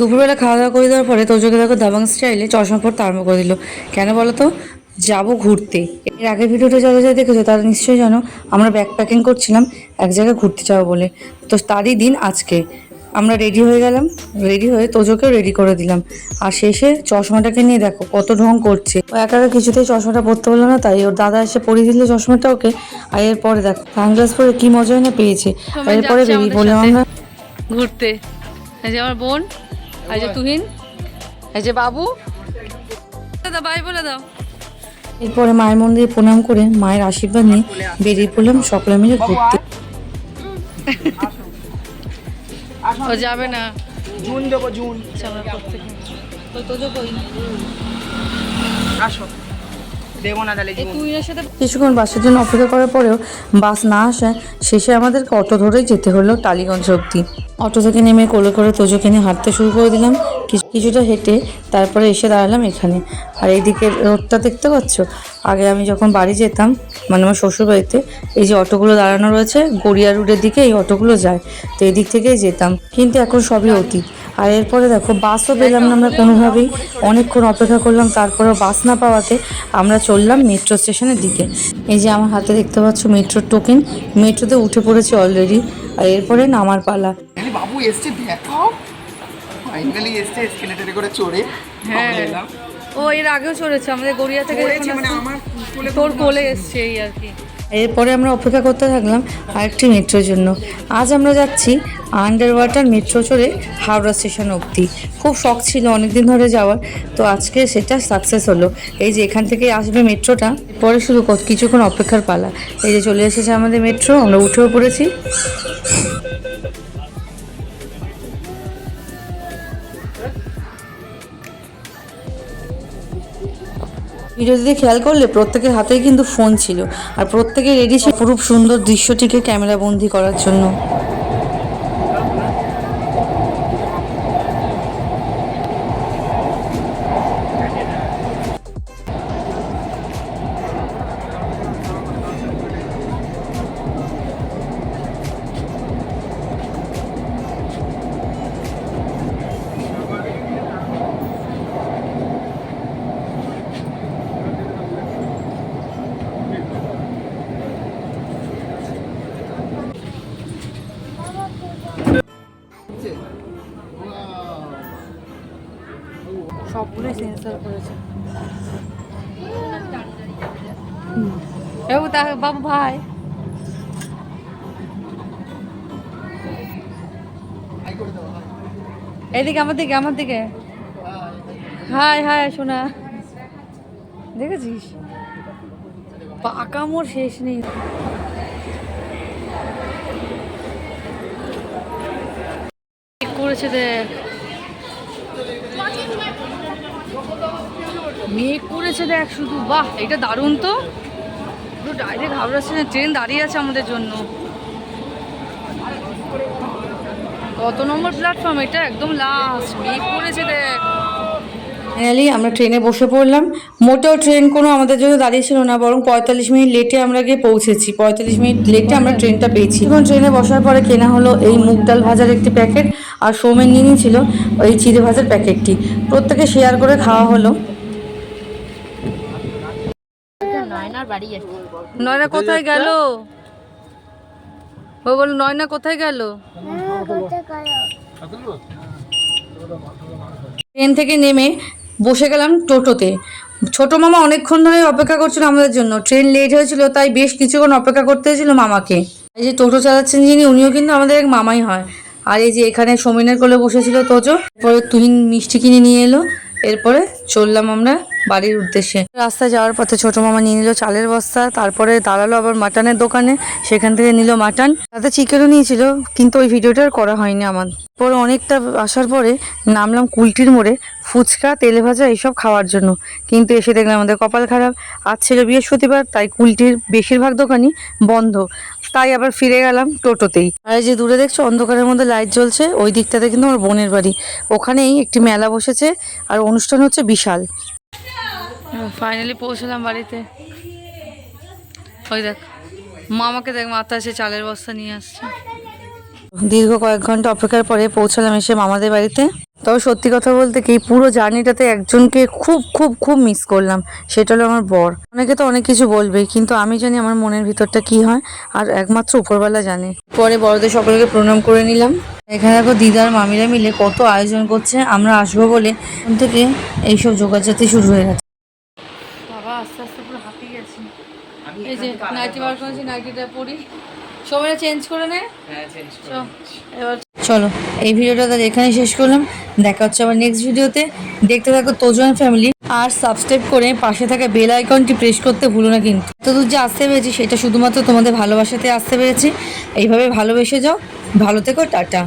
দুপুরবেলা খাওয়া দাওয়া করে দেওয়ার পরে তোজোকে দেখো দাবাং স্টাইলে চশমা পরতে আরম্ভ করে দিল। কেন বলো তো যাব ঘুরতে। এর আগের ভিডিওটা যারা যারা দেখেছ তারা নিশ্চয়ই জানো আমরা ব্যাগ প্যাকিং করছিলাম এক জায়গায় ঘুরতে যাব বলে। তো তারই দিন আজকে। আমরা রেডি হয়ে গেলাম রেডি হয়ে তোজোকেও রেডি করে দিলাম। আর শেষে চশমাটাকে নিয়ে দেখো কত ঢং করছে। ও একা একা কিছুতেই চশমাটা পরতে পারল না তাই ওর দাদা এসে পরিয়ে দিল চশমাটা ওকে। আর এরপরে দেখো সানগ্লাস পরে কি মজাই না পেয়েছে। এরপরে বেরিয়ে পড়লাম আমরা। ঘুরতে। আমার বোন এই যে তুহিন এই যে বাবু। দাদা বাই বলে দাও। এরপরে মায়ের মন্দিরে প্রণাম করে মায়ের আশীর্বাদ নিয়ে বেরিয়ে পড়লাম সকলে মিলে ঘুরতে। ও যাবে না। জুন দেবো জুন। তো তো যাব কই আসো। কিছুক্ষণ বাসের জন্য অপেক্ষা করার পরেও বাস না আসায় শেষে আমাদেরকে অটো ধরেই যেতে হলো টালিগঞ্জ অব্দি অটো থেকে নেমে কোলে করে তোজোকে নিয়ে হাঁটতে শুরু করে দিলাম। কিছু- কিছুটা হেঁটে তারপরে এসে দাঁড়ালাম এখানে। আর এইদিকে রোডটা দেখতে পাচ্ছ? আগে আমি যখন বাড়ি যেতাম মানে আমার শ্বশুর বাড়িতে, এই যে অটোগুলো দাঁড়ানো রয়েছে, গড়িয়া রোডের দিকে এই অটোগুলো যায়, তো এই দিক থেকেই যেতাম। কিন্তু এখন সবই অতীত। আর এরপরে দেখো বাসও পেলাম না আমরা কোনোভাবেই। অনেকক্ষণ অপেক্ষা করলাম তারপরেও বাস না পাওয়াতে আমরা চললাম মেট্রো স্টেশনের দিকে। এই যে আমার হাতে দেখতে পাচ্ছ মেট্রোর টোকেন মেট্রোতে উঠে পড়েছি অলরেডি আর এরপরে নামার পালা। বাবু এসছে দেখাও। ফাইনালি এসছে এসকেলেটারে করে চড়ে। হ্যাঁ। ও এর আগেও চড়েছে আমাদের গড়িয়া থেকে মানে তোর কোলে এসছে এই আর কি। এরপরে আমরা অপেক্ষা করতে থাকলাম আরেকটি মেট্রোর জন্য। আজ আমরা যাচ্ছি আন্ডার ওয়াটার মেট্রো চড়ে হাওড়া স্টেশন অবধি। খুব শখ ছিল অনেকদিন ধরে যাওয়ার, তো আজকে সেটা সাকসেস হলো। এই যে এখান থেকে আসবে মেট্রোটা পরে শুধু কিছুক্ষণ অপেক্ষার পালা। এই যে চলে এসেছে আমাদের মেট্রো আমরা উঠেও পড়েছি। ভিডিওতে খেয়াল করলে, প্রত্যেকের হাতেই কিন্তু ফোন ছিল। আর প্রত্যেকের রেডি সে খুব সুন্দর দৃশ্যটিকে ক্যামেরা বন্দি করার জন্য। সেন্সার করেছে। তা বাবু ভাই। এদিকে আমার দিকে আমার দিকে। হাই হাই শোনা দেখেছিস? পাকা মোর শেষ নেই। করেছে দেখ? মেঘ করেছে দেখ শুধু। বাহ এটা দারুণ তো। পুরো ডাইরেক্ট হাওড়া স্টেশনে ট্রেন দাঁড়িয়ে আছে আমাদের জন্য। কত নম্বর প্ল্যাটফর্ম এটা একদম লাস্ট মেঘ করেছে দেখ। ফাইনালি আমরা ট্রেনে বসে পড়লাম। মোটেও ট্রেন কোনো আমাদের জন্য দাঁড়িয়ে ছিল না বরং পঁয়তাল্লিশ মিনিট লেটে আমরা গিয়ে পৌঁছেছি। পঁয়তাল্লিশ মিনিট লেটে আমরা ট্রেনটা পেয়েছি। এখন ট্রেনে বসার পরে কেনা হলো এই মুগ ডাল ভাজার একটি প্যাকেট আর সৌমেন নিয়ে নিয়েছিল ওই চিড়ে ভাজার প্যাকেটটি। প্রত্যেকে শেয়ার করে খাওয়া হলো। নয়না কোথায় গেল? ও বল নয়না কোথায় গেল? ট্রেন থেকে নেমে বসে গেলাম টোটোতে। ছোট মামা অনেকক্ষণ ধরে অপেক্ষা করছিল আমাদের জন্য। ট্রেন লেট হয়েছিল, তাই বেশ কিছুক্ষণ অপেক্ষা করতে হয়েছিল মামাকে। এই যে টোটো চালাচ্ছেন যিনি, উনিও কিন্তু আমাদের এক মামাই হয়। আর এই যে এখানে সমীনের কোলে বসেছিল তোজো, এরপরে তুহিন মিষ্টি কিনে নিয়ে এলো, এরপরে চললাম আমরা বাড়ির উদ্দেশ্যে। রাস্তায় যাওয়ার পথে ছোট মামা নিয়ে নিল চালের বস্তা, তারপরে দাঁড়াল আবার মাটনের দোকানে, সেখান থেকে নিল মাটন। তাতে চিকেনও নিয়েছিল, কিন্তু ওই ভিডিওটা করা হয়নি আমার। পরে অনেকটা আসার পরে নামলাম কুলটির মোড়ে, ফুচকা, তেলে ভাজা এইসব খাওয়ার জন্য। কিন্তু এসে দেখলাম আমাদের কপাল খারাপ। আজ ছিল বৃহস্পতিবার, তাই কুলটির বেশিরভাগ দোকানই বন্ধ। তাই আবার ফিরে গেলাম টোটোতেই। আর এই যে দূরে দেখছ অন্ধকারের মধ্যে লাইট জ্বলছে ওই দিকটাতে কিন্তু আমার বোনের বাড়ি। ওখানেই একটি মেলা বসেছে আর অনুষ্ঠান হচ্ছে বিশাল। ফাইনালি পৌঁছলাম বাড়িতে। ওই দেখ মামাকে দেখ মাথা এসে চালের বস্তা নিয়ে আসছে। দীর্ঘ কয়েক ঘণ্টা অপেক্ষার পরে পৌঁছালাম এসে মামাদের বাড়িতে। তবে সত্যি কথা বলতে কি পুরো জার্নিটাতে একজনকে খুব খুব খুব মিস করলাম। সেটা হলো আমার বর। অনেকে তো অনেক কিছু বলবেই কিন্তু আমি জানি আমার মনের ভিতরটা কি হয় আর একমাত্র উপরবেলা জানে। পরে বড়দের সকলকে প্রণাম করে নিলাম। এখানে দেখো দিদার মামিরা মিলে কত আয়োজন করছে আমরা আসব বলে তখন থেকে এইসব যোগাযাতি শুরু হয়ে গেছে। বাবা আস্তে আস্তে পুরো হাঁপিয়ে গেছি। এই যে নাইটি বার করেছি নাইটিটা পরি সময়টা চেঞ্জ করে নে। হ্যাঁ এবার চলো, এই ভিডিওটা তাহলে এখানেই শেষ করলাম। দেখা হচ্ছে আবার নেক্সট ভিডিওতে। দেখতে থাকো তোজন ফ্যামিলি আর সাবস্ক্রাইব করে পাশে থাকা বেল আইকনটি প্রেস করতে ভুলো না কিন্তু। এতদূর যে আসতে পেরেছি, সেটা শুধুমাত্র তোমাদের ভালোবাসাতে আসতে পেরেছি। এইভাবে ভালোবেসে যাও। ভালো থেকো, টাটা।